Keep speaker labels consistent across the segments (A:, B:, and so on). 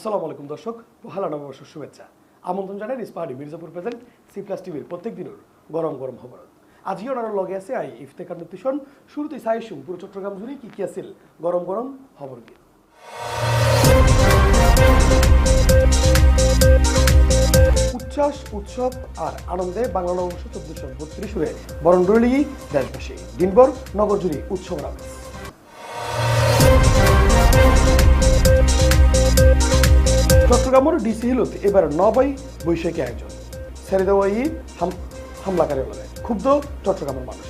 A: আসসালামু আলাইকুম দর্শক, পহেলা নববর্ষের শুভেচ্ছা। আমন্ত্রণ জানাই Ispahani Mirzapur present C plus টিভির প্রত্যেক দিনের গরম গরম খবর। আজই ওনারা লগে আছে আই ইফতেকার নির্দেশন। শুরুতে সাইসুম পুরো চট্টগ্রাম জুড়ে কি কি আছিল? গরম গরম খবর কি? উচ্ছ্বাস, উৎসব আর আনন্দে বাংলা নববর্ষ চোদ্দশো বত্রিশ সুরে বরণ রইলি দেশবাসী। দিনভর নগর জুড়ে উৎসবের আমেজ। চট্টগ্রামের ডিসি হিলত এবার নবাই বৈশাখী আয়োজন। ছেড়ে দেওয়া ই হামলাকারী বলে ক্ষুব্ধ চট্টগ্রামের মানুষ।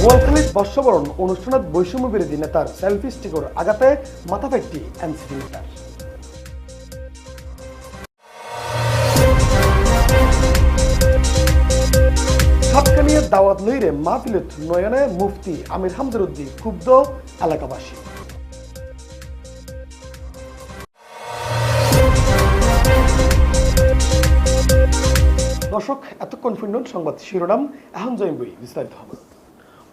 A: গোয়ালখালীর বর্ষবরণ অনুষ্ঠানত বৈষম্য বিরোধী নেতার সেলফি স্টিকর আগাতে মাথা ফেটটি এনসিপি নেতার। সাতকানিয়া দাওয়াত লইরে মাহফিলত নয়নে মুফতি আমির হামদুরুদ্দিন ক্ষুব্ধ এলাকাবাসী। দর্শক, এতক্ষণ শুনলেন সংবাদ শিরোনাম। এখন জয়ম বই বিস্তারিত হবে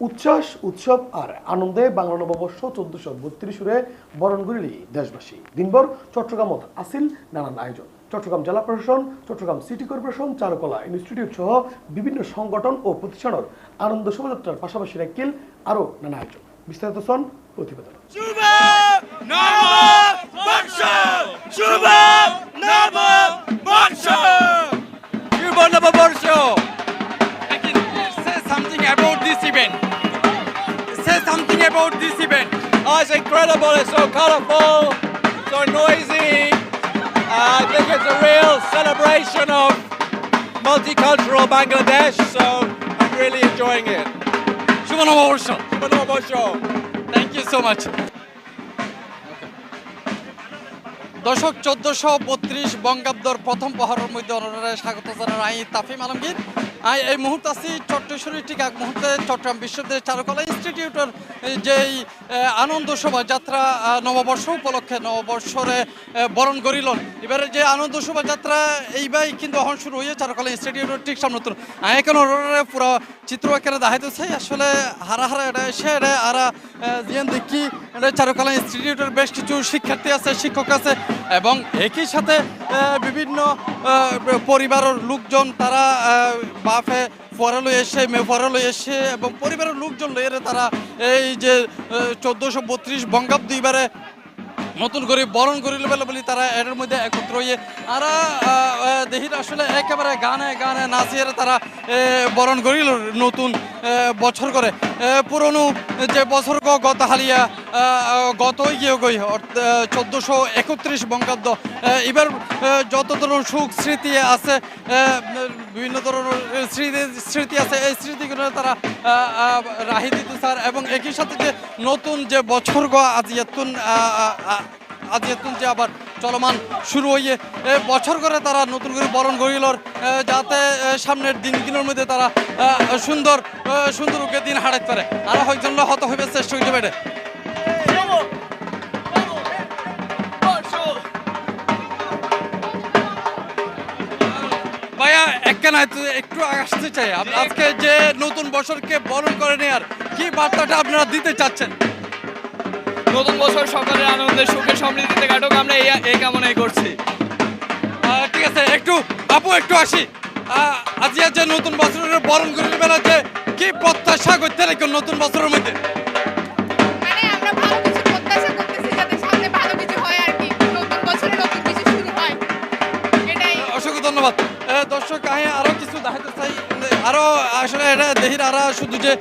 A: উচ্ছ্বাস, উৎসব আর আনন্দে বাংলা নববর্ষ চোদ্দশো বত্রিশ সুরে বরণ করিলি দেশবাসী। দিনভর চট্টগ্রামত আসিল নানান আয়োজন। চট্টগ্রাম জেলা প্রশাসন, Chattogram city corporation, Charukala institute সহ বিভিন্ন সংগঠন ও প্রতিষ্ঠানের আনন্দ শোভাযাত্রার পাশাপাশি রাখিল আরও নানা আয়োজন। বিস্তারিত সন প্রতিবেদন
B: শুভ নববর্ষ শুভ নববর্ষ শুভ নববর্ষ I can say something about this event. Say something about this event. Oh, it's incredible. It's so colorful, so noisy. Uh, I think it's a real celebration of multicultural Bangladesh. So I'm really enjoying it. Shubhanam Avarsha. Shubhanam Avarsha. Thank you so much. দশক চোদ্দশো বত্রিশ বঙ্গাব্দর প্রথম পহরের মধ্যে অনারে স্বাগত জানার I Tafim Alamgir. I এই মুহূর্তে আছি চট্টেশ্বরী ঠিক এক মুহূর্তে চট্টগ্রাম বিশ্ববিদ্যালয় চারুকলা ইনস্টিটিউটের যেই আনন্দ শোভাযাত্রা নববর্ষ উপলক্ষে, নববর্ষরে বরণ করিলন। এবারে যে আনন্দ শোভাযাত্রা এইবাই কিন্তু এখন শুরু হয়ে চারুকলা ইনস্টিটিউটের ঠিক সামনে আমি এখন ওনারে পুরো চিত্র দেখাইতেছে। আসলে হারা হারা এটা এসে এটা, আরা জিয়ান দেখি চারুকলা ইনস্টিটিউটের বেশ কিছু শিক্ষার্থী আছে, শিক্ষক আছে, এবং একই সাথে বিভিন্ন পরিবারের লোকজন তারা বাফে ফরালো এসে মে ফরালো এসে, এবং পরিবারের লোকজন লইয়ে তারা এই যে চোদ্দোশো বত্রিশ বঙ্গাব্দ এবারে নতুন করে বরণ করিল বলে বলি তারা এর মধ্যে একত্র হয়ে আর দেহির আসলে একেবারে গানে গানে নাচিয়ে তারা বরণ করিল নতুন বছর করে। পুরনো যে বছর গত হালিয়া গত গিয়ে গই চোদ্দোশো একত্রিশ বঙ্গাব্দ এবার যত ধরনের সুখ স্মৃতি আছে বিভিন্ন ধরনের স্মৃতি স্মৃতি আছে। এই স্মৃতিগুলো তারা রাহি দিতে স্যার এবং একই সাথে যে নতুন যে বছর গ আজিয়াতুন আজিয়াতুন যে আবার চলমান শুরু হইয়ে বছর করে তারা নতুন করে বরণ করিলর যাতে সামনের দিনগুলোর মধ্যে তারা সুন্দর সুন্দর দিন হারাইতে পারে। আর হয়জন হত হইবে চেষ্টা হইতে পারে। একখানা একটু আসতে চাই। আজকে যে নতুন বছরকে বরণ করে নেয়ার কি বার্তাটা আপনারা দিতে চাচ্ছেন?
C: নতুন বছর সকলের আনন্দে সুখে সমৃদ্ধিতে কাটুক আমরা এই এই কামনাই করছি।
B: ঠিক আছে একটু আপু একটু আসি। আহ, আজকে যে নতুন বছরের বরণ করে নেবেন আছে কি প্রত্যাশা করতে রেখে নতুন বছরের যে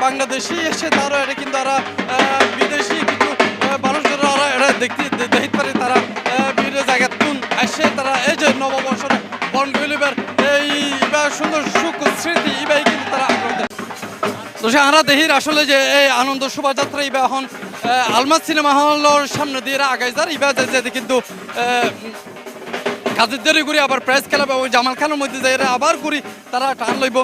B: বাংলাদেশি এসে তারা এটা কিন্তু তারা বিদেশি কিছু এ, মানুষজন আরা এটা দেখতে দেখিতে পারে তারা বিভিন্ন জায়গা তুন আসে তারা এই যে নববর্ষরে বন গলিবার এই সুন্দর সুখ স্মৃতি ইবাই কিন্তু তারা আগ্রহ তো সে আমরা দেহির আসলে যে এই আনন্দ শোভাযাত্রা ইবা এখন আহ, আলমাজ সিনেমা হলের সামনে দিয়ে এরা আগাই যার ইবা যে কিন্তু কাজের দেরি করি আবার প্রেস খেলাবে ওই জামাল খানের মধ্যে যাই আবার করি তারা টান লইব।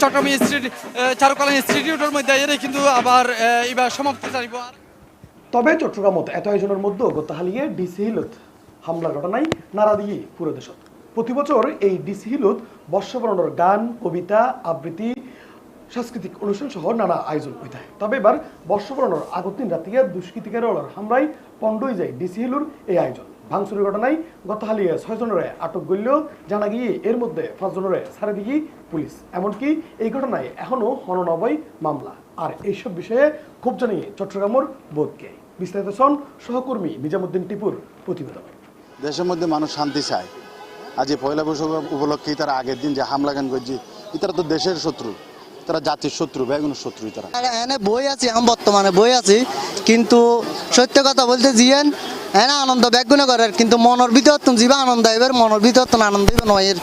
B: চট্টগ্রাম ইনস্টিটিউট চারুকলা ইনস্টিটিউটের মধ্যে এরা কিন্তু আবার এবার সমাপ্তি চাইব
A: তবে চট্টগ্রামত এত আয়োজনের মধ্যে গত হালিয়ে ডিসি হিলত হামলার ঘটনায় নারা দিয়ে পুরো দেশত। প্রতি বছর এই ডিসি হিলত বর্ষবরণের গান, কবিতা, আবৃত্তি, সাংস্কৃতিক অনুষ্ঠান সহ নানা আয়োজন হয়ে থাকে। তবে এবার বর্ষবরণের আগত দিন রাতিয়ে দুষ্কৃতিকারীর হামলায় পণ্ডই যায় ডিসি হিলুর এই আয়োজন। ভাঙচুরের ঘটনায় গত হালিয়ে ছয় জনের আটক করলেও জানা গিয়ে এর মধ্যে পাঁচ জনের ছাড়ে দিকে পুলিশ। এমনকি এই ঘটনায় এখনও হননবয় মামলা। আর এইসব বিষয়ে খুব জানিয়ে চট্টগ্রামের বোধকে। বিস্তারিত শোন সহকর্মী নিজামুদ্দিন টিপুর প্রতিবেদন।
D: দেশের মধ্যে মানুষ শান্তি চায়। আজ এই পয়লা বৈশাখ উপলক্ষে তারা আগের দিন যে হামলা গান করছে তারা তো দেশের শত্রু। তারা জাতির শত্রু বেগুনের শত্রু তারা
E: এনে বই আছি আমি বর্তমানে বই আছি। কিন্তু সত্য কথা বলতে জিয়েন এনে আনন্দ ব্যাগুনে করে কিন্তু মনের ভিতর তুমি যিবা আনন্দ এবার মনের ভিতর তুমি আনন্দ দিবে নয়ের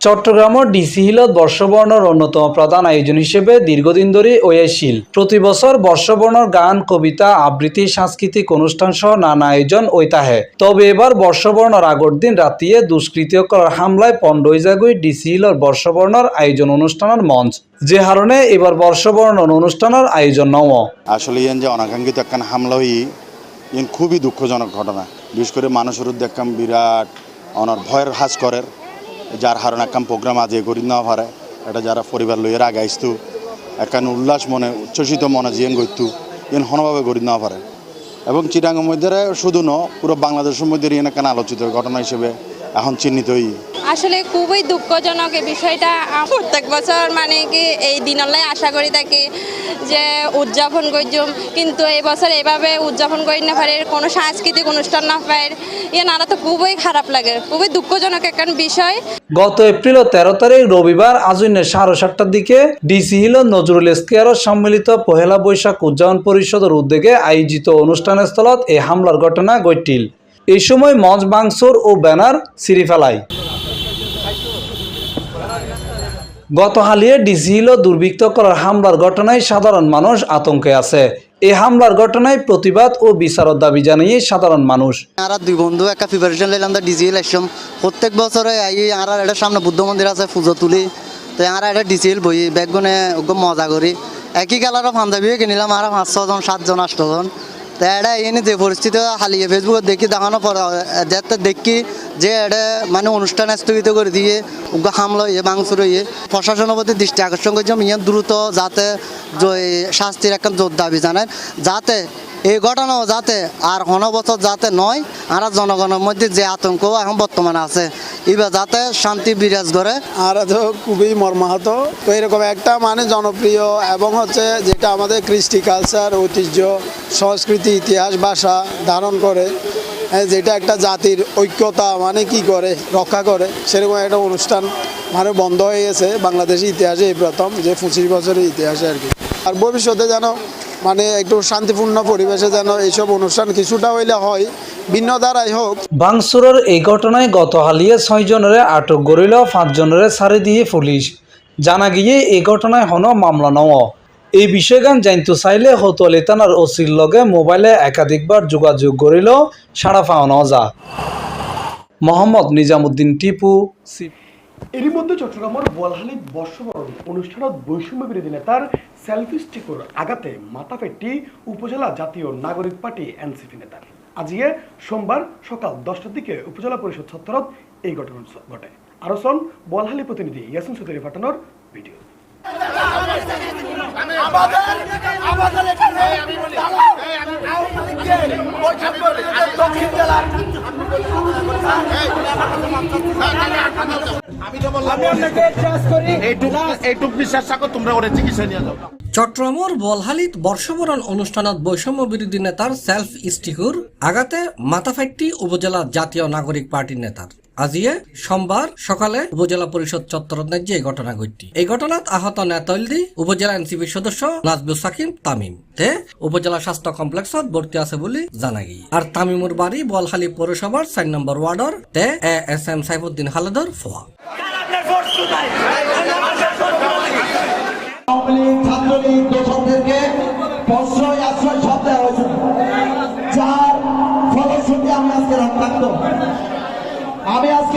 F: চট্টগ্রামের ডিসি হিলত বর্ষবর্ণর অন্যতম প্রধান আয়োজন হিসেবে দীর্ঘদিন ধরে ওয়েশিল প্রতি বছর বর্ষবর্ণর গান কবিতা আবৃত্তি সাংস্কৃতিক অনুষ্ঠান সহ নানা আয়োজন ঐতাহে তবে এবার বর্ষবর্ণর আগর দিন রাতিয়ে দুষ্কৃতিকর হামলায় পণ্ডই জাগুই ডিসি হিলর বর্ষবর্ণর আয়োজন অনুষ্ঠানের মঞ্চ। যে হারণে এবার বর্ষবর্ণর অনুষ্ঠানের আয়োজন নম।
D: আসলে যে অনাকাঙ্ক্ষিত একখান হামলা হই ইয়ান খুবই দুঃখজনক ঘটনা। বিশেষ করে মানুষের উদ্যোগ বিরাট অনার ভয়ের হাজ করের। যার হারণ একখান প্রোগ্রাম আজ করি না পারে এটা যারা পরিবার লইয়ের আগে আসতু একখান উল্লাস মনে, উচ্ছ্বসিত মনে জিয়ান গইতু ইয়ান হনভাবে করি না পারে এবং চিটাঙ্গের মধ্যে শুধু ন, পুরো বাংলাদেশের মধ্যে ইয়ান একখান আলোচিত ঘটনা হিসেবে এখন চিহ্নিতই
G: আসলে খুবই দুঃখজনক এই বিষয়টা। প্রত্যেক বছর মানে কি এই দিনলাই আশা করি থাকি যে উদযাপন করছুম কিন্তু এই বছর এভাবে উদযাপন করি না পারে, কোনো সাংস্কৃতিক অনুষ্ঠান না পায়। ইয়ে নারা তো খুবই খারাপ লাগে, খুবই দুঃখজনক একটা বিষয়।
F: গত এপ্রিল তেরো তারিখ রবিবার আজুনের সাড়ে সাতটার দিকে ডিসি হিল নজরুল স্কেয়ার সম্মিলিত পহেলা বৈশাখ উদযাপন পরিষদের উদ্যোগে আয়োজিত অনুষ্ঠানের স্থলত এই হামলার ঘটনা ঘটিল এই সময় মঞ্চ বাংসুর ও ব্যানার ছিঁড়ে ফেলায়। গত হালিয়ে ডিসি হিল দুর্বৃত্ত করার হামলার ঘটনায় সাধারণ মানুষ আতঙ্কে আছে। এই হামলার ঘটনায় প্রতিবাদ ও বিচারের দাবি জানিয়ে সাধারণ মানুষ।
E: আর দুই বন্ধু একটা প্রিপারেশন নিলাম, তো ডিজি ইলেকশন প্রত্যেক বছরে আর এটা সামনে বুদ্ধ মন্দির আছে, পুজো তুলি। তো আর এটা ডিজিএল বই, ব্যাগগুনে মজা করি। একই কালারও পাঞ্জাবিও কিনিলাম, আর পাঁচ ছজন, সাতজন আটজন তো এটা এনে যে পরিস্থিতি হালিয়ে ফেসবুকে দেখি দেখানো পর যাতে দেখি যে এটা মানে অনুষ্ঠান স্থগিত করে দিয়ে ওগুলো হামলো ইয়ে মাংসুর ইয়ে প্রশাসনের প্রতি দৃষ্টি আকর্ষণ করছিলাম ইয়ে দ্রুত যাতে শাস্তির একটা জোর দাবি জানায়, যাতে এই ঘটনাও যাতে আর কোনো বছর যাতে নয়, আর জনগণের মধ্যে যে আতঙ্ক এখন বর্তমানে আছে। এবার যাতে শান্তি বিরাজ করে।
H: আর তো খুবই মর্মাহত। তো এরকম একটা মানে জনপ্রিয় এবং হচ্ছে যেটা আমাদের কৃষ্টি কালচার ঐতিহ্য সংস্কৃতি ইতিহাস ভাষা ধারণ করে হ্যাঁ, যেটা একটা জাতির ঐক্যতা মানে কি করে রক্ষা করে সেরকম একটা অনুষ্ঠান মানে বন্ধ হয়ে গেছে বাংলাদেশের ইতিহাসে এই প্রথম যে পঁচিশ বছরের ইতিহাসে আর কি। আর ভবিষ্যতে যেন মানে একটু শান্তিপূর্ণ পরিবেশে যেন এইসব অনুষ্ঠান কিছুটা হইলে হয় ভিন্ন ধারায় হোক।
F: বাংসুরের এই ঘটনায় গত হালিয়ে ছয় জনের আটক করিল পাঁচ জনের ছাড়ি দিয়ে পুলিশ। জানা গিয়ে এই ঘটনায় হন মামলা নও এই বিষয়গান জানতে চাইলে হতলি থানার ওসির লগে মোবাইলে একাধিকবার যোগাযোগ করিল সাড়া পাওয়া যা মোহাম্মদ নিজামুদ্দিন টিপু
A: এরই মধ্যে চট্টগ্রামের বোয়ালহালিত বর্ষবরণ অনুষ্ঠানত বৈষম্য বিরোধী নেতার সেলফি স্টিকর আগাতে ফেটটি উপজেলা জাতীয় নাগরিক পার্টি এনসিপি নেতার আজকে সোমবার সকাল দশটার দিকে উপজেলা পরিষদ চত্বরত এই ঘটনা ঘটে। আরও সন বলহালি প্রতিনিধি ইয়াসিন চৌধুরী ফাটানোর ভিডিও।
I: চট্টগ্রামের বলহালিত বর্ষবরণ অনুষ্ঠানত বৈষম্য বিরোধী নেতার সেলফ স্টিকুর আগাতে মাথাফাইট্টি উপজেলা জাতীয় নাগরিক পার্টির নেতার আজিয়ে সোমবার সকালে উপজেলা পরিষদ চত্বর ন্যায্য এই ঘটনা ঘটটি এই ঘটনাত আহত নেতলদি উপজেলা এনসিপির সদস্য নাজবুল সাকিম, তামিম। তে উপজেলা স্বাস্থ্য কমপ্লেক্সত ভর্তি আছে বলে জানা গিয়ে। আর তামিমুর বাড়ি বলহালি পৌরসভার চার নম্বর ওয়ার্ডর তে এ এস এম সাইফুদ্দিন হালেদর ফোয়া
J: ছাত্রলীগ প্রশ্রয়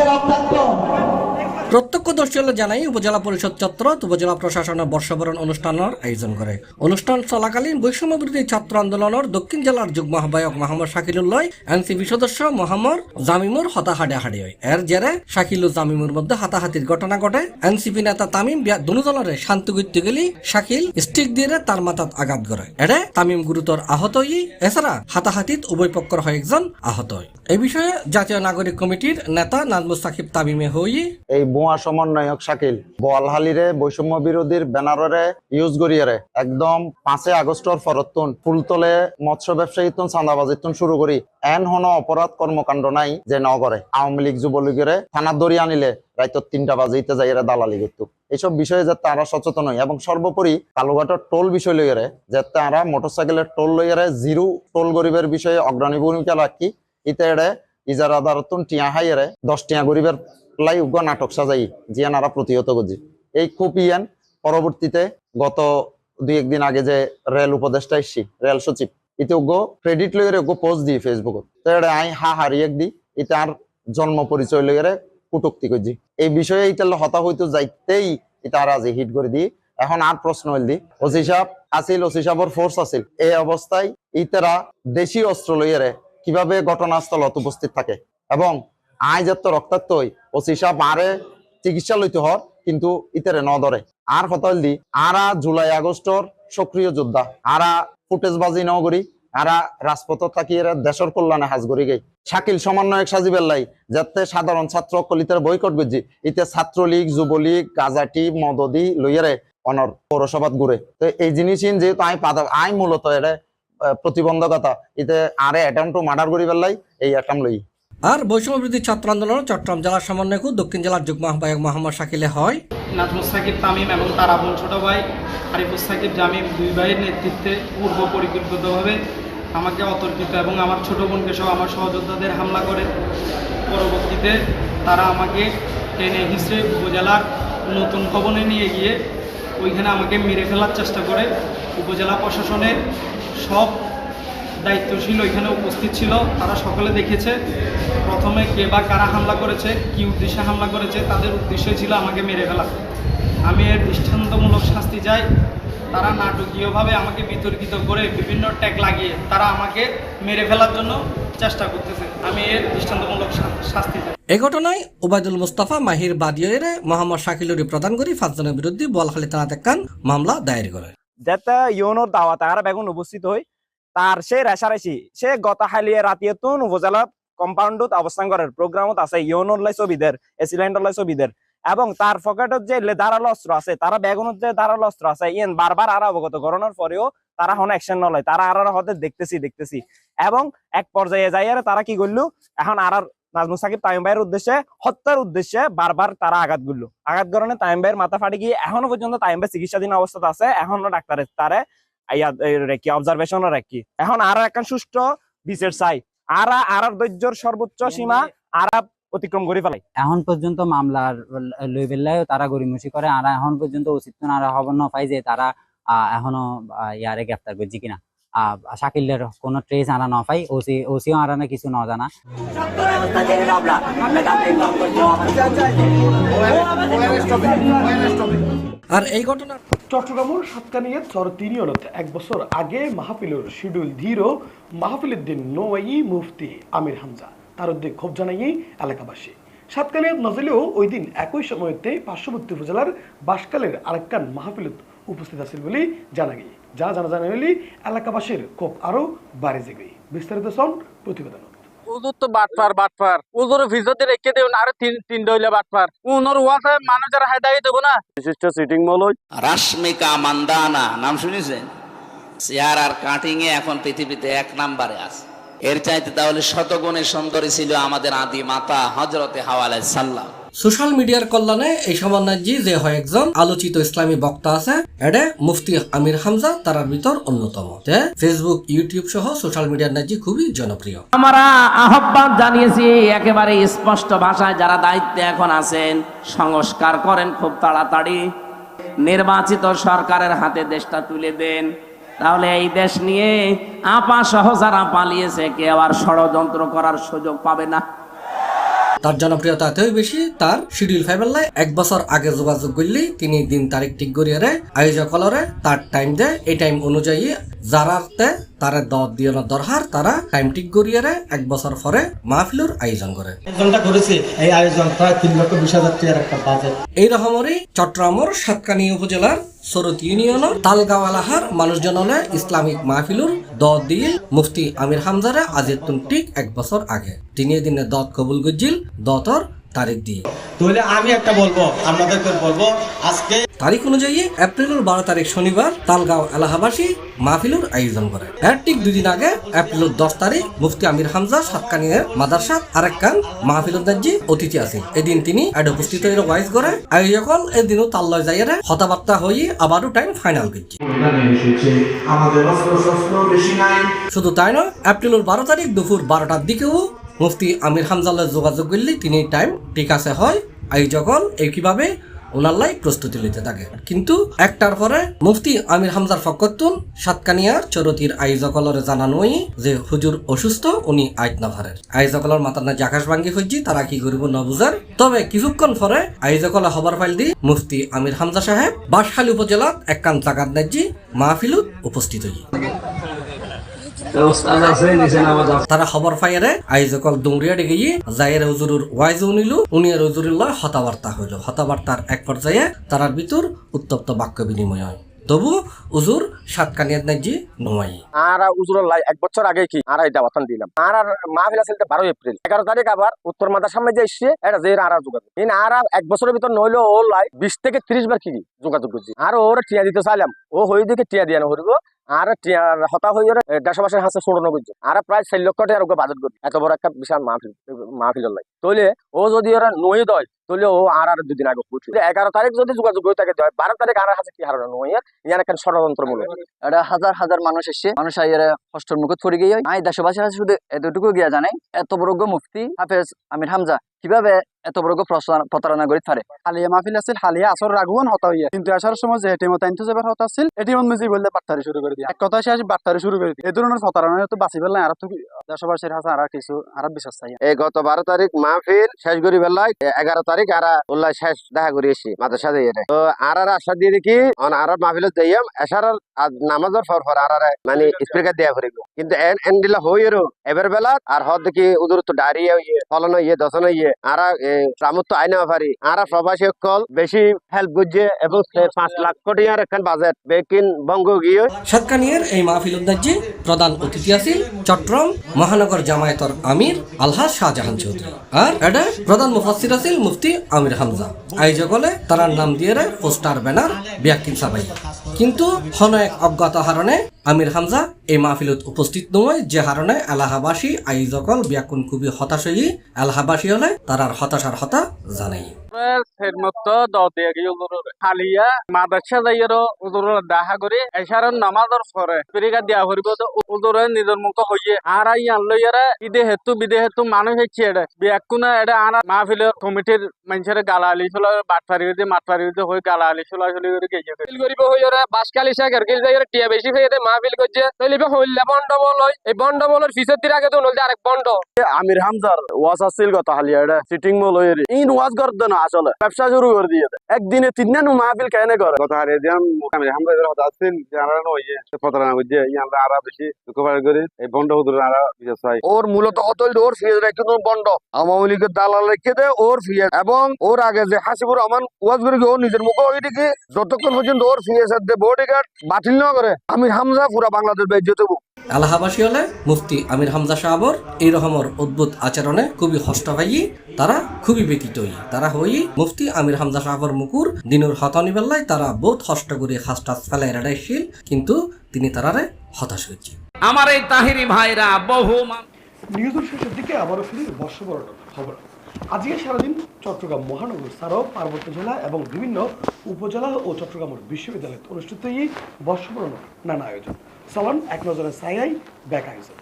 J: ফলশ্রুতি আমি আজকে রক্তাক্ত আমি আজকে রক্তাক্ত
I: প্রত্যক্ষদর্শীরা জানাই উপজেলা পরিষদ চত্র উপজেলা প্রশাসনের বর্ষবরণ অনুষ্ঠানের আয়োজন করে। অনুষ্ঠান চলাকালীন বৈষম্য বিরোধী ছাত্র আন্দোলনের দক্ষিণ জেলার যুগ্ম আহ্বায়ক মোহাম্মদ শাকিলুল্লাহ, এনসিপি সদস্য মোহাম্মদ জামিমুর হতাহাডে হাডি হয় এর জেরে শাকিল জামিমুর মধ্যে হাতাহাতির ঘটনা ঘটে। এনসিপি নেতা তামিম দলের শান্তি করতে গেলে শাকিল স্টিক দিয়ে তার মাথাত আঘাত করে। এরে তামিম গুরুতর আহত হই, এছাড়া হাতাহাতিত উভয় পক্ষর হয় একজন আহত হয় এই বিষয়ে জাতীয় নাগরিক কমিটির নেতা নাজমুস সাকিব তামিমে হই।
K: এই বোয়া সমন্বয়ক শাকিল। বোয়ালহালিরে বৈষম্য বিরোধীর ব্যানারে ইউজ করিয়ারে একদম পাঁচে আগস্টর ফরতুন ফুলতলে মৎস্য ব্যবসায়ী তুন চাঁদাবাজি তুন শুরু করি। এন হন অপরাধ কর্মকাণ্ড নাই যে ন করে। আওয়ামী লীগ যুবলীগের থানার দড়ি আনিলে রাইতর তিনটা বাজিতে যাই এরা দালালি করতো। এইসব বিষয়ে যাতে তারা সচেতন হয় এবং সর্বোপরি কালুঘাটের টোল বিষয় লইয়ারে যাতে তারা মোটরসাইকেলের টোল লইয়ারে জিরো টোল গরিবের বিষয়ে অগ্রণী ভূমিকা রাখি, ইতে এড়ে ইজারা দারতুন টিয়া হাইয়ারে দশ টিয়া গরিবের লাই উগ্র নাটক সাজাই জিয়ান আরা প্রতিহত করছি। এই ইয়ান, পরবর্তীতে গত দুই একদিন আগে যে রেল উপদেষ্টা এসছি, রেল সচিব, ইতে উগ্র ক্রেডিট লইয়ারে উগ্র পোস্ট দিই ফেসবুকত তো এটা আই হা হারিয়ে দি ইতে আর জন্ম পরিচয় লইয়ারে কুটুক্তি করছি। এই বিষয়ে এইটা হতা হইতো যাইতেই এটা আর আজি হিট করে দিই। এখন আর প্রশ্ন হইল দি, ওসি সাহেব আছিল ওসি সাহেবর ফোর্স আছিল এই অবস্থায় ইতারা দেশি অস্ত্র লইয়ারে কীভাবে ঘটনাস্থলত উপস্থিত থাকে? এবং আই যত হই ওসি সাহেব আরে চিকিৎসা লইতে হর, কিন্তু ইতারে ন ধরে আর হইল দি আরা জুলাই আগস্টর সক্রিয় যোদ্ধা। আরা ফুটেজ বাজি ন করি আরা রাজপথ থাকি এরা দেশের কল্যাণে হাজ করি গই। শাকিল সমন্বয়ক সাজিবের লাই যাতে সাধারণ ছাত্র কলিতের বৈকট গজি, ইতে ছাত্রলীগ যুবলীগ গাজাটি, মদদি লইয়ারে অনর পৌরসভাত ঘুরে তো এই জিনিস যেহেতু আই পাতা আই মূলত এটা প্রতিবন্ধকতা ইতে আরে অ্যাটেম্প টু মার্ডার করি পেলাই এই অ্যাটেম্প লই
I: আর বৈষম্য বিরোধী ছাত্র আন্দোলন চট্টগ্রাম জেলার সমন্বয়ক দক্ষিণ জেলার যুগ্ম আহ্বায়ক মোহাম্মদ শাকিলে হয়।
L: নাজমুস সাকিব তামিম এবং তার আপন ছোট ভাই আরিফুস সাকিব জামিম দুই ভাইয়ের নেতৃত্বে পূর্ব পরিকল্পিতভাবে আমাকে অতর্কিত এবং আমার ছোট বোনকে সহ আমার সহযোদ্ধাদের হামলা করে। পরবর্তীতে তারা আমাকে টেনে হিসেবে উপজেলার নতুন ভবনে নিয়ে গিয়ে ওইখানে আমাকে মেরে ফেলার চেষ্টা করে। উপজেলা প্রশাসনের সব দায়িত্বশীল ওইখানে উপস্থিত ছিল তারা সকলে দেখেছে। প্রথমে কে বা কারা হামলা করেছে কি উদ্দেশ্যে হামলা করেছে তাদের উদ্দেশ্য ছিল আমাকে মেরে ফেলা। আমি এর দৃষ্টান্তমূলক শাস্তি চাই। তারা নাটকীয়ভাবে আমাকে বিতর্কিত করে বিভিন্ন ট্যাগ লাগিয়ে তারা আমাকে মেরে ফেলার জন্য চেষ্টা করতেছে। আমি এর দৃষ্টান্তমূলক শাস্তি চাই।
I: এই ঘটনায় ওবায়দুল মুস্তাফা মাহির বাদিয়ের মোহাম্মদ শাকিলুরি প্রদান করে পাঁচজনের বিরুদ্ধে বলখালী থানা দেখান মামলা দায়ের করে।
M: যাতে ইউনোর দাওয়াত আর বেগুন উপস্থিত হই। তার সে রেশারেশি, সে গত হালিয়ে রাতিয়ে তুন উপজেলা কম্পাউন্ডত অবস্থান করে প্রোগ্রামত আছে ইউনোর লাই ছবিদের এসিল্যান্ডর লাই ছবিদের। এবং তার পকেটত যে ধারালো অস্ত্র আছে তারা বেগুনত যে ধারালো অস্ত্র আছে, ইয়েন বারবার আর অবগত করানোর পরেও তারা হন অ্যাকশন নলয় তারা আর হতে দেখতেছি দেখতেছি। এবং এক পর্যায়ে যাই আর তারা কি করল এখন আর নাজমুল সাকিব তামিম ভাইয়ের উদ্দেশ্যে হত্যার উদ্দেশ্যে বারবার তারা আঘাত করল আঘাত করণে তামিম ভাইয়ের মাথা ফাটি গিয়ে এখনও পর্যন্ত তামিম ভাই চিকিৎসাধীন অবস্থাতে আছে, এখনও ডাক্তারের তারে রেখি অবজারভেশন রাখি এখন আর একটা সুষ্ঠু বিচার চাই। আর আর ধৈর্যর সর্বোচ্চ সীমা আর অতিক্রম করে ফেলাই।
N: এখন পর্যন্ত মামলার লই বেলায় তারা গরিমসি করে। আর এখন পর্যন্ত উচিত আর খবর ন পাই যে তারা আহ, এখনও ইয়ারে গ্রেফতার করছে কিনা। আহ, শাকিলের কোনো ট্রেস আনা ন পাই ওসি ওসিও আনা কিছু ন জানা।
I: আর এই ঘটনা
A: চট্টগ্রামের সাতকানিয়া চর তিন ইউনিট এক বছর আগে মাহফিলের শিডিউল ধীর মাহফিলের দিন নোয়াই মুফতি আমির হামজা। তার উদ্যোগ ক্ষোভ জানাই এলাকাবাসী। সাতকানিয়াত নজলেও ওই দিন একই সময়তে পার্শ্ববর্তী উপজেলার বাসকালের আরেকখান মাহফিলত উপস্থিত আছিল বলে জানা গিয়ে যা জানা জানা হলে এলাকাবাসীর ক্ষোভ আরও বাড়ে যেগে বিস্তারিত সন প্রতিবেদন।
O: উজুর তো বাটপার বাটপার উজুর ভিজতে রেখে দেবেন আর তিন তিন দইলে বাটপার উনর ওয়াসে মানুষের হেদাই দেবো না।
M: বিশিষ্ট সিটিং মল
P: রাশমিকা মান্দানা নাম শুনেছেন? চেয়ার আর কাটিং এ এখন পৃথিবীতে এক নাম্বারে আছে। এর চাইতে তাহলে শতগুণে সুন্দরী ছিল আমাদের আদি মাতা হজরতে হাওয়ালাই সাল্লাম
I: সোশ্যাল মিডিয়ার কল্যাণে এই সমন্বয়জি যে হয় একজন আলোচিত ইসলামী বক্তা আছে, এডে মুফতি আমির হামজা, তারার ভিতর অন্যতম। যে ফেসবুক, ইউটিউব সহ সোশ্যাল মিডিয়ার নাজি খুবই জনপ্রিয়।
Q: আমরা আহ্বান জানিয়েছি, একেবারে স্পষ্ট ভাষায় যারা দায়িত্বে এখন আছেন, সংস্কার করেন খুব তাড়াতাড়ি। নির্বাচিত সরকারের হাতে দেশটা তুলে দেন। তাহলে এই দেশ নিয়ে আপা সহ যারা পালিয়েছে, কেউ আর ষড়যন্ত্র করার সুযোগ পাবে না।
I: তার জনপ্রিয়তা এতই বেশি, তার শিডিউল ফাইবাল্লাই এক বছর আগে যোগাযোগ করলেই তিনি দিন তারিখ ঠিক করিয়ারে আয়োজক হলরে তার টাইম দেয়, এই টাইম অনুযায়ী যারাতে তারা দর দিয়ে না দরহার তারা টাইম ঠিক করিয়ারে এক বছর পরে মাহফিলুর আয়োজন করে
P: করেছি এই আয়োজন প্রায় তিন লক্ষ বিশ হাজার টাকার একটা বাজেট
I: এই রকমরই চট্টগ্রামর সাতকানি উপজেলার সরত ইউনিয়নের তালগাঁও এলাকার মানুষজনলে ইসলামিক মাহফিলুর দ দিল মুফতি আমির হামজারে আজির ঠিক এক বছর আগে। তিনি দিনে দত কবুল গজ্জিল দতর তারিখ দিয়ে।
P: তাহলে আমি একটা বলব আপনাদেরকে বলব আজকে
I: তারিখ অনুযায়ী এপ্রিলের বারো তারিখ শনিবার তালগাঁও এলাহাবাসী মাহফিলুর আয়োজন করে। এর ঠিক দুদিন আগে এপ্রিলের দশ তারিখ মুফতি আমির হামজা সাতকানিয়ের মাদারসাত আরেক কান মাহফিলুর দাজ্জি অতিথি আছেন। এদিন তিনি এড উপস্থিত হয়ে ওয়াইজ করে আয়োজকল এদিনও তাল্লয় যাইয়ারে হতাবার্তা হয়ে আবারও টাইম ফাইনাল করছে
R: আমাদের অস্ত্র শস্ত্র বেশি নাই।
I: শুধু তাই নয় এপ্রিলের বারো তারিখ দুপুর বারোটার দিকেও মুফতি আমির হামজাল্লাহ যোগাযোগ করলে তিনি টাইম ঠিক আছে হয়। আয়োজকল একইভাবে ওনাল্লাই প্রস্তুতি লইতে থাকে। কিন্তু একটার পরে মুফতি আমির হামজার ফকতুন সাতকানিয়ার চরতির আয়োজকলরে জানানোই যে হুজুর অসুস্থ, উনি আইত নাভারের আয়োজকলর মাতার না আকাশ ভাঙ্গি হইজি তারা কি করিব ন বুঝার। তবে কিছুক্ষণ পরে আয়োজকল হবার ফাইল দি মুফতি আমির হামজা সাহেব বাঁশখালী উপজেলাত একখান জাগাত নাজি মাহফিলুত উপস্থিত হই তারা খবর পাইয়ারে আইজকল দুমরিয়া ডেকে গিয়ে জায়ের হুজুরুর ওয়াইজ নিলু উনি আর হতাবার্তা হইল। হতাবার্তার এক পর্যায়ে তারার ভিতর উত্তপ্ত বাক্য বিনিময় হয়। তবু উজুর সাতকানিয়াত নাজি নমাই
S: আর এক বছর আগে কি? আর এই দাওয়াতান দিলাম। আর আর মাহফিল আছিল বারো এপ্রিল। এগারো তারিখ আবার উত্তর মাদার সামনে যে এসছে, এটা যে আর যোগাযোগ। ইন আর এক বছরের ভিতর নইলো ও লাই বিশ থেকে ত্রিশ বার কি যোগাযোগ করছি। আর ওর টিয়া দিতে চাইলাম। ও হয়ে দিকে টিয়া দিয়ে হরিব আর হতা হয়ে দেশবাসীর হাসে ষোলো আর প্রায় চার লক্ষ টাকার ওকে বাজেট করি। এত বড় একটা বিশাল মাহফিল মাহফিলের লাই তৈলে ও যদি ওরা নই দেয় তাহলে ও আর আর দুদিন আগে পৌঁছে এগারো তারিখ যদি যোগাযোগ করে থাকে বারো তারিখ আর হাসে কি হারানো ইয়ার একটা ষড়যন্ত্রমূলক।
T: এটা হাজার হাজার মানুষ এসছে মানুষ আইয়ারে মুখে ছড়ি গিয়ে শুধু এতটুকু গিয়া জানাই এত বড় মুফতি হাফেজ আমির হামজা, কীভাবে এত বড় প্রতারণা পারে?
U: হালিয়া মাহফিল আছিল, হালিয়া আসর রাগুন হতা হইয়া। কিন্তু আসার সময় যে যাবার হতা আছিল এটিএম মেজি বললে বাট্টারি শুরু করে এক কথা আসি বাট্টারি শুরু করে এই ধরনের প্রতারণা তো বাঁচি পেলাই আর তো দেশবাসীর হাসে আর কিছু, আর বিশ্বাস চাই
S: এই গত বারো তারিখ মাহফিল শেষ করি এগারো তারিখ আর উল্লাহ শেষ, দেখা করি এসি মাদ্রাসা তো আর আর আশা দিয়ে দেখি আর যাইয়াম এসার নামাজের ফর ফর আর মানে স্পিকার কিন্তু এন এবার বেলা, আর দেখি উদুর তো ডারিয়া ইয়ে ফলন ইয়ে দশন ইয়ে আর তো আইনা পারি। আর প্রবাসী বেশি হেল্প করছে, এবং পাঁচ লাখ কোটি আর বাজেট, বেকিন গিয়ে।
I: এই মাহফিল প্রধান অতিথি চট্টগ্রাম মহানগর জামায়াতর আমির আলহাজ শাহজাহান চৌধুরী। আর এটা প্রধান মুফাসির মুফতি আমির হামজা। আয়োজক হলে তারার নাম দিয়ে রে পোস্টার ব্যানার বিয়াকিম সাবাই কিন্তু হন এক অজ্ঞাত হারণে আমির হামজা এই মাহফিলত উপস্থিত নয়, যে হারণে এলাহাবাসী আয়োজকল ব্যাকুণ খুবই হতাশ হই এলাহাবাসী হলে তারার হতাশার হতা জানাই।
O: বিয়াকুনা আর মাহফিলের কমিটির মানুষের গালা আলি ছিল বাটফারি হই গালা আলি আসলে করে গেছে বাসকালি শেখের গিল যাইয়ারে টিয়া বেশি হইতে মাহফিল করছে। তইলে হইলে বন্ডমল বল এই বন্ডমলের ফিসের তীর আগে তো নলছে আরেক বন্ড।
S: আমির হামজার ওয়াজ আসছিল কথা হালিয়া এটা সিটিং হয়ে ইন ওয়াজ করতে না আসলে, ব্যবসা শুরু করে দিয়ে একদিনে তিন দিন মাহফিল কেন করে।
V: গত হারিয়ে দিলাম আমির হামজা এর কথা আসছিল যে আরা নয় করছে ই আমরা আরা বেশি দুঃখ পার করি এই বন্ড হুদুর আরা বিশেষ হয়
S: ওর মূলত অতল ওর ফিয়ে রেখে বন্ড আওয়ামী লীগের দালাল রেখে দেয় ওর ফিয়ে এবং ওর আগে যে হাসিবুর রহমান ওয়াজ করে ও নিজের মুখে ওই দিকে যতক্ষণ পর্যন্ত ওর ফিয়ে সাথে বডিগার্ড বাতিল না করে আমি হামজা পুরা বাংলাদেশ বেজে দেবো
I: এলাহাবাসী হলে মুফতি আমির হামজা সাহাবর এই রকমের অদ্ভুত আচরণে খুবই হষ্ট পাই তারা খুবই ব্যতীত হই তারা হই মুফতি আমির হামজা সাহাবর মুকুর দিনুর হতানি বেলায় তারা বহুত কষ্ট করে হাস টাস ফেলাই রাডাইছিল কিন্তু তিনি তারারে হতাশ হয়েছে।
Q: আমার এই তাহিরি ভাইরা বহু
A: নিউজের শেষের দিকে আবারও ফিরি বর্ষবরণের খবর। আজকে সারাদিন চট্টগ্রাম মহানগর ছাড়াও পার্বত্য জেলা এবং বিভিন্ন উপজেলা ও চট্টগ্রামের বিশ্ববিদ্যালয়ে অনুষ্ঠিত এই বর্ষবরণ নানা আয়োজন। চলন এক নজরে সাইয়াই ব্যাক আয়োজন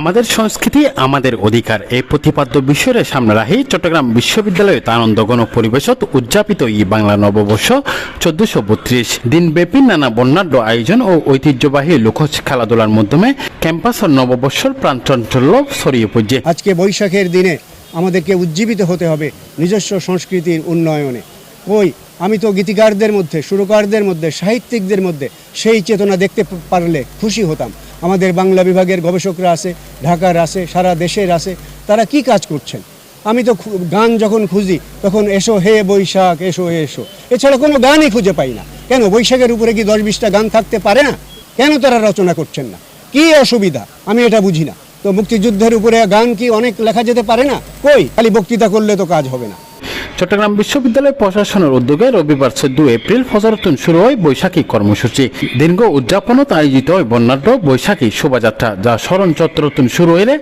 W: আমাদের সংস্কৃতি আমাদের অধিকার এই প্রতিপাদ্য বিষয়ের সামনে রাখি চট্টগ্রাম বিশ্ববিদ্যালয়ে আনন্দ গণ পরিবেশত উদযাপিত ই বাংলা নববর্ষ চোদ্দশো বত্রিশ দিনব্যাপী নানা বর্ণাঢ্য আয়োজন ও ঐতিহ্যবাহী লোকজ খেলাধুলার মাধ্যমে ক্যাম্পাস ও নববর্ষর প্রাণচঞ্চল্য ছড়িয়ে পড়ছে।
X: আজকে বৈশাখের দিনে আমাদেরকে উজ্জীবিত হতে হবে নিজস্ব সংস্কৃতির উন্নয়নে। ওই আমি তো গীতিকারদের মধ্যে, সুরকারদের মধ্যে, সাহিত্যিকদের মধ্যে সেই চেতনা দেখতে পারলে খুশি হতাম। আমাদের বাংলা বিভাগের গবেষকরা আছে, ঢাকার আছে, সারা দেশের আছে, তারা কি কাজ করছেন? আমি তো গান যখন খুঁজি, তখন এসো হে বৈশাখ, এসো হে এসো। এছাড়া কোনো গানই খুঁজে পাই না। কেন, বৈশাখের উপরে কি দশ বিশটা গান থাকতে পারে না? কেন তারা রচনা করছেন না? কি অসুবিধা? আমি এটা বুঝি না। তো মুক্তিযুদ্ধের উপরে গান কি অনেক লেখা যেতে পারে না? কই? খালি বক্তৃতা করলে তো কাজ হবে না।
W: চট্টগ্রাম বিশ্ববিদ্যালয় প্রশাসনের উদ্যোগে রবিবার চোদ্দ এপ্রিল ফজরতুন শুরু হয় বৈশাখী কর্মসূচি। দীর্ঘ উদযাপনত আয়োজিত হয় বন্যাঢ্য বৈশাখী শোভাযাত্রা যা স্মরণ চত্বরতুন শুরু হইলে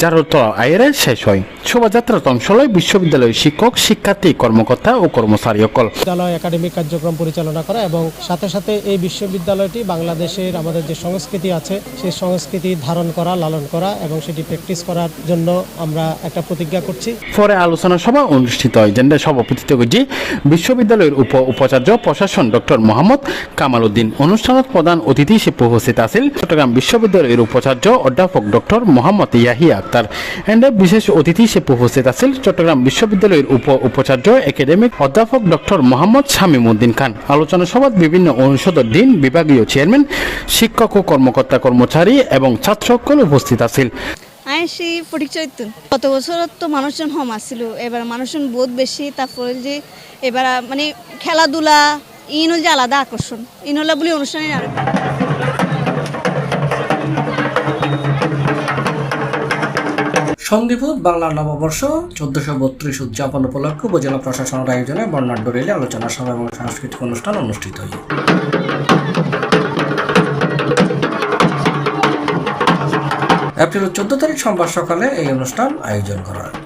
W: জারতলা আয়েরে শেষ হয়। শোভাযাত্রার অংশ লয় বিশ্ববিদ্যালয়ের শিক্ষক শিক্ষার্থী কর্মকর্তা ও কর্মচারী সকল।
V: বিদ্যালয় একাডেমিক কার্যক্রম পরিচালনা করা এবং সাথে সাথে এই বিশ্ববিদ্যালয়টি বাংলাদেশের আমাদের যে সংস্কৃতি আছে সেই সংস্কৃতি ধারণ করা লালন করা এবং সেটি প্র্যাকটিস করার জন্য আমরা একটা প্রতিজ্ঞা করছি।
W: পরে আলোচনা সভা অনুষ্ঠিত হয়। যেটা সভাপতিত্ব করছি বিশ্ববিদ্যালয়ের উপ উপাচার্য প্রশাসন ডক্টর মোহাম্মদ কামাল উদ্দিন। অনুষ্ঠানত প্রধান অতিথি হিসেবে উপস্থিত আছিল। চট্টগ্রাম বিশ্ববিদ্যালয়ের উপাচার্য অধ্যাপক ডক্টর মোহাম্মদ ইয়াহিয়া আক্তার। এন্ড বিশেষ অতিথি হিসেবে উপস্থিত আছিল চট্টগ্রাম বিশ্ববিদ্যালয়ের উপ উপাচার্য একাডেমিক অধ্যাপক ডক্টর মোহাম্মদ শামীম উদ্দিন খান। আলোচনা সভাত বিভিন্ন অনুষদের দিন বিভাগীয় চেয়ারম্যান, শিক্ষক ও কর্মকর্তা কর্মচারী এবং ছাত্র সকল উপস্থিত আছিল।
Y: সেই ফটিক চৈত্য গত বছরত তো মানুষজন হম আসছিল। এবার মানুষজন বহুত বেশি, তারপরে যে এবার মানে খেলাধুলা, ইন হল যে আলাদা আকর্ষণ। ইন হলা বলে অনুষ্ঠানের আর
I: সন্ধিভূত বাংলা নববর্ষ, চোদ্দশো বত্রিশ উদযাপন উপলক্ষে উপজেলা প্রশাসনের আয়োজনে বর্ণাঢ্য রেলে আলোচনা সভা এবং সাংস্কৃতিক অনুষ্ঠান অনুষ্ঠিত হয়। এপ্রিল চোদ্দ তারিখ সোমবার সকালে এই অনুষ্ঠান আয়োজন করা হয়।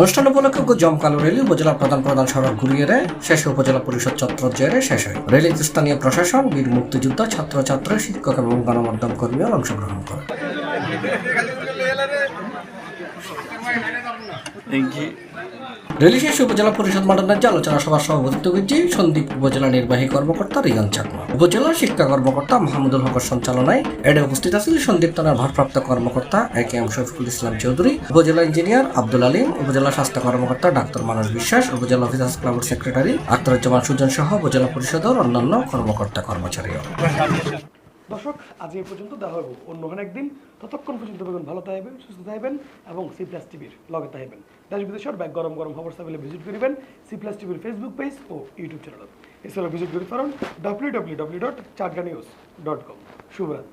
I: অনুষ্ঠান উপলক্ষে জমকালো রেলি উপজেলা প্রধান প্রধান সড়ক ঘুরিয়ে শেষে উপজেলা পরিষদ চত্বর জেরে শেষ হয়। রেলিতে স্থানীয় প্রশাসন, বীর মুক্তিযোদ্ধা, ছাত্রছাত্রী, শিক্ষক এবং গণমাধ্যম কর্মীরা অংশগ্রহণ করে। রেলি শেষে উপজেলা পরিষদ মাঠে আলোচনা সভার সভাপতিত্ব করছি সন্দীপ উপজেলা নির্বাহী কর্মকর্তা রিয়ান চাকমা। উপজেলা শিক্ষা কর্মকর্তা মাহমুদুল হকের সঞ্চালনায় এডে উপস্থিত আছেন সন্দীপ থানার ভারপ্রাপ্ত কর্মকর্তা A M Shafiqul Islam Chowdhury, upazila engineer Abdul আলিম, উপজেলা স্বাস্থ্য কর্মকর্তা ডাক্তার মানস বিশ্বাস, উপজেলা অফিসার্স ক্লাবের সেক্রেটারি আখতারুজ্জামান সুজন সহ উপজেলা পরিষদের অন্যান্য কর্মকর্তা কর্মচারীও।
A: দর্শক, আজ এই পর্যন্ত দেওয়া হবে অন্য কোনো একদিন। ততক্ষণ পর্যন্ত বেগুন ভালো থাকবেন, সুস্থ থাকবেন এবং সি প্লাস টিভির লগে থাকবেন। দেশ বিদেশের ব্যাগ গরম গরম খবর সাবিলে ভিজিট করবেন সি প্লাস টিভির ফেসবুক পেজ ও ইউটিউব চ্যানেল এছাড়াও ভিজিট করতে পারেন W W W dot Chatga news dot com শুভরাত্রি।